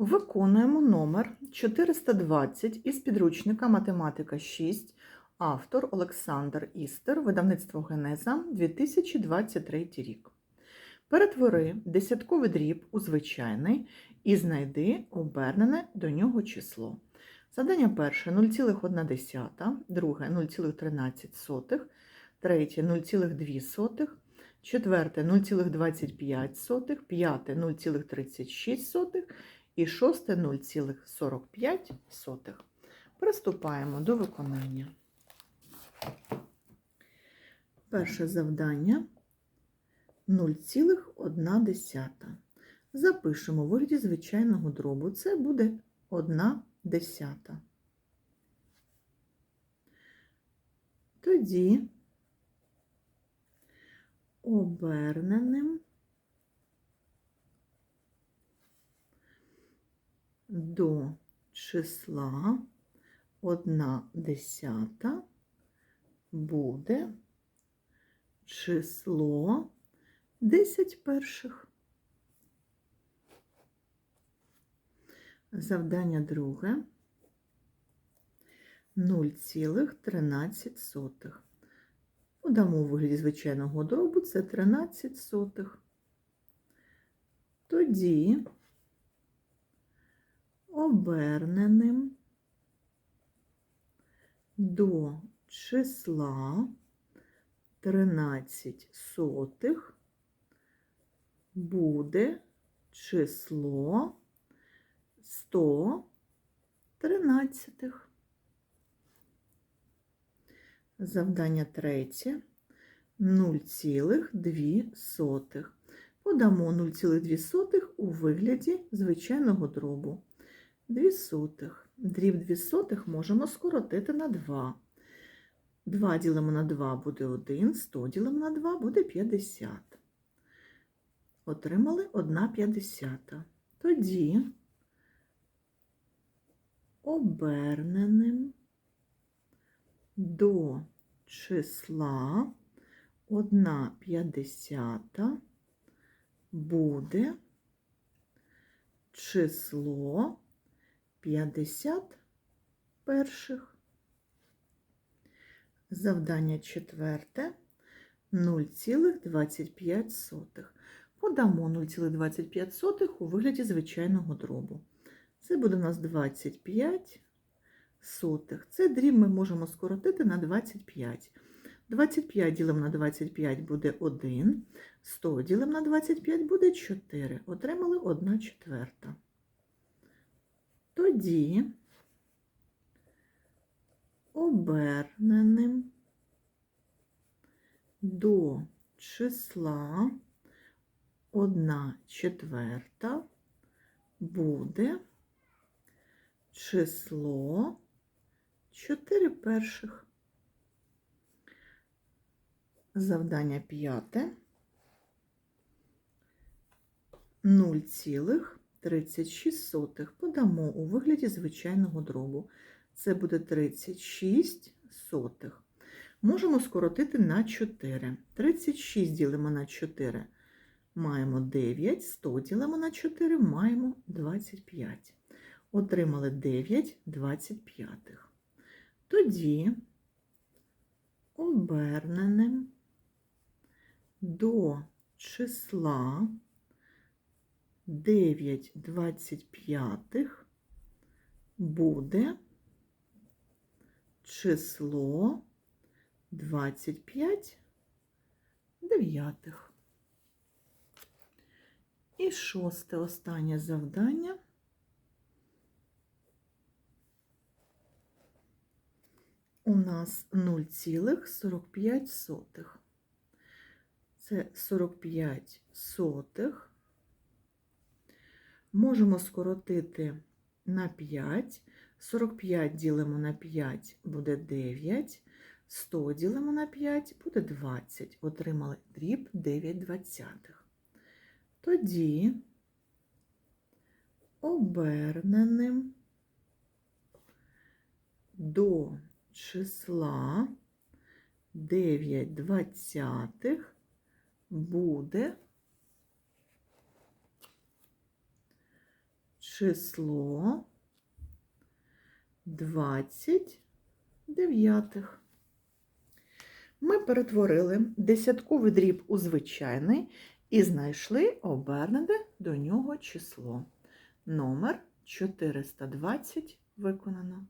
Виконуємо номер 420 із підручника Математика 6, автор Олександр Істер, видавництво Генеза, 2023 рік. Перетвори десятковий дріб у звичайний і знайди обернене до нього число. Завдання перше 0,1, друге 0,13, третє 0,2, четверте 0,25, п'яте 0,36 і шосте 0,45. Приступаємо до виконання. Перше завдання 0,1. Запишемо в вигляді звичайного дробу. Це буде 1 десята. Тоді оберненим до числа 1 десята буде число 10 перших. Завдання друге 0,13. Подамо у вигляді звичайного дробу це 13 сотих. Тоді оберненим до числа 13 сотих буде число 113. Завдання третє 0,2. Подамо 0,2 у вигляді звичайного дробу. 2 сотих. Дріб 2 сотих можемо скоротити на 2. 2 ділимо на 2 буде 1, 100 ділимо на 2 буде 50. Отримали 1 п'ятдесята. Тоді оберненим до числа 1 п'ятдесята буде число 50 перших. Завдання четверте 0,25. Подамо 0,25 у вигляді звичайного дробу. Це буде у нас 25 сотих. Це дріб ми можемо скоротити на 25. 25 ділимо на 25 буде 1, 100 ділимо на 25 буде 4. Отримали 1 четверта. Тоді оберненим до числа 1 четверта буде число 4 перших. Завдання п'яте 0,36 подамо у вигляді звичайного дробу. Це буде 36 сотих. Можемо скоротити на 4. 36 ділимо на 4. Маємо 9, 100 ділимо на 4, маємо 25. Отримали 9 25. Тоді оберненим до числа 9 25 буде число 25 дев'ятих. І шосте останнє завдання. У нас 0,45. Це 45 сотих. Можемо скоротити на 5. 45 ділимо на 5 буде 9. 100 ділимо на 5 буде 20. Отримали дріб 9 двадцятих. Тоді оберненим до числа 9 двадцятих буде число 29. Ми перетворили десятковий дріб у звичайний і знайшли обернене до нього число. Номер 420 виконано.